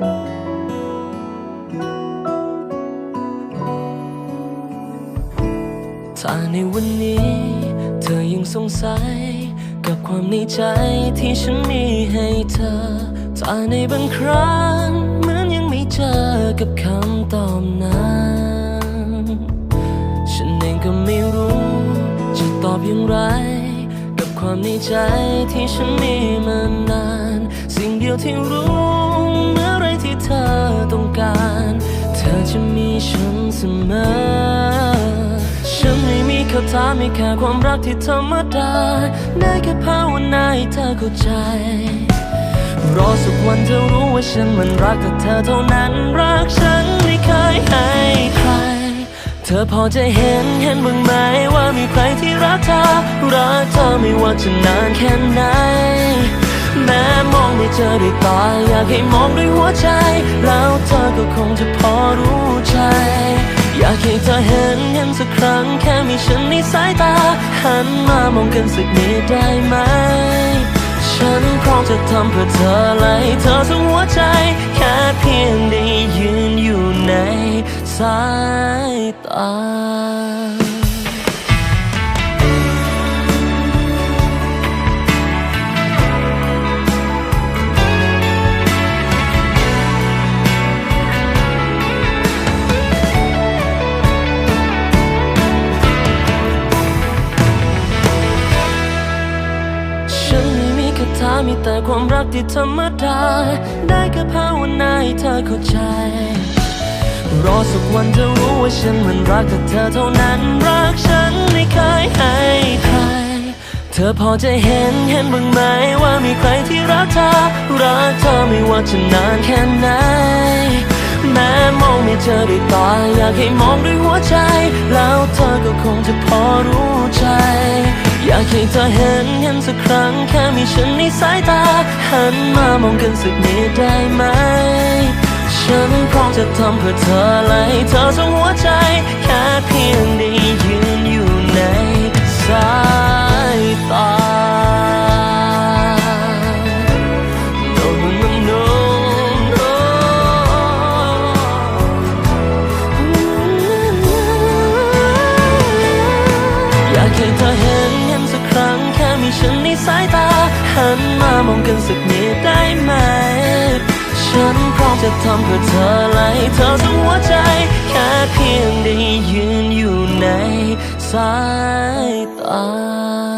ถ้าในวันนี้ เธอยังสงสัย กับความในใจที่ฉันมีให้เธอ ถ้าในบางครั้งเหมือนยังไม่เจอกับคำตอบนั้นฉันเองก็ไม่รู้ จะตอบอย่างไร ความในใจที่ฉันมีมานาน สิ่งเดียวที่รู้เมื่อไรที่เธอต้องการ เธอจะมีฉันเสมอ ฉันไม่มีคำถามมีแค่ความรักที่ธรรมดา ได้แค่ภาวนาให้เธอเข้าใจ รอสักวันเธอรู้ว่าฉันมันรักแต่เธอเท่านั้นรักฉันไม่เคยให้ใคร ธอพอจะเห็นเห็นบ้างไหมว่ามีใครที่รักเธอ รักเธอไม่ว่าจะนานแค่ไหน แม้มองไม่เจอด้วยตาอยากให้มองด้วยหัวใจ แล้วเธอก็คงจะพอรู้ใจ อยากให้เธอเห็นเห็นสักครั้งแค่มีฉันในสายตา หันมามองกันสักนิดได้ไหม ฉันพร้อมจะทำเพื่อเธอและให้เธอทั้งหัวใจ แค่เพียงได้ยืนอยู่ในสาย ตาฉันไม่มีคาถามีแต่ความรักที่ธรรมดา ได้แค่ภาวนาให้เธอเข้าใจ รอสักวันเธอรู้ว่าฉันมันรักแต่เธอเท่านั้น รักฉันไม่เคยให้ใคร เธอพอจะเห็นเห็นบ้างไหมว่ามีใครที่รักเธอ รักเธอไม่ว่าจะนานแค่ไหน แม้มองไม่เจอด้วยตาอยากให้มองด้วยหัวใจ แล้วเธอก็คงจะพอรู้ใจ อยากให้เธอเห็นเห็นสักครั้งแค่มีฉันในสายตา หันมามองกันสักนิดได้ไหม ฉันพร้อมจะทำเพื่อเธอและเธอทั้งหัวใจ แค่เพียงได้ยืนอยู่ในสายตา No, no, no, no, no. อยากให้เธอเห็นเห็นสักครั้งแค่มีฉันในสายตา หันมามองกันสักนิดได้ไหม ฉัน จะทำเพื่อเธอและให้เธอทั้งหัวใจ แค่เพียงได้ยืนอยู่ในสายตา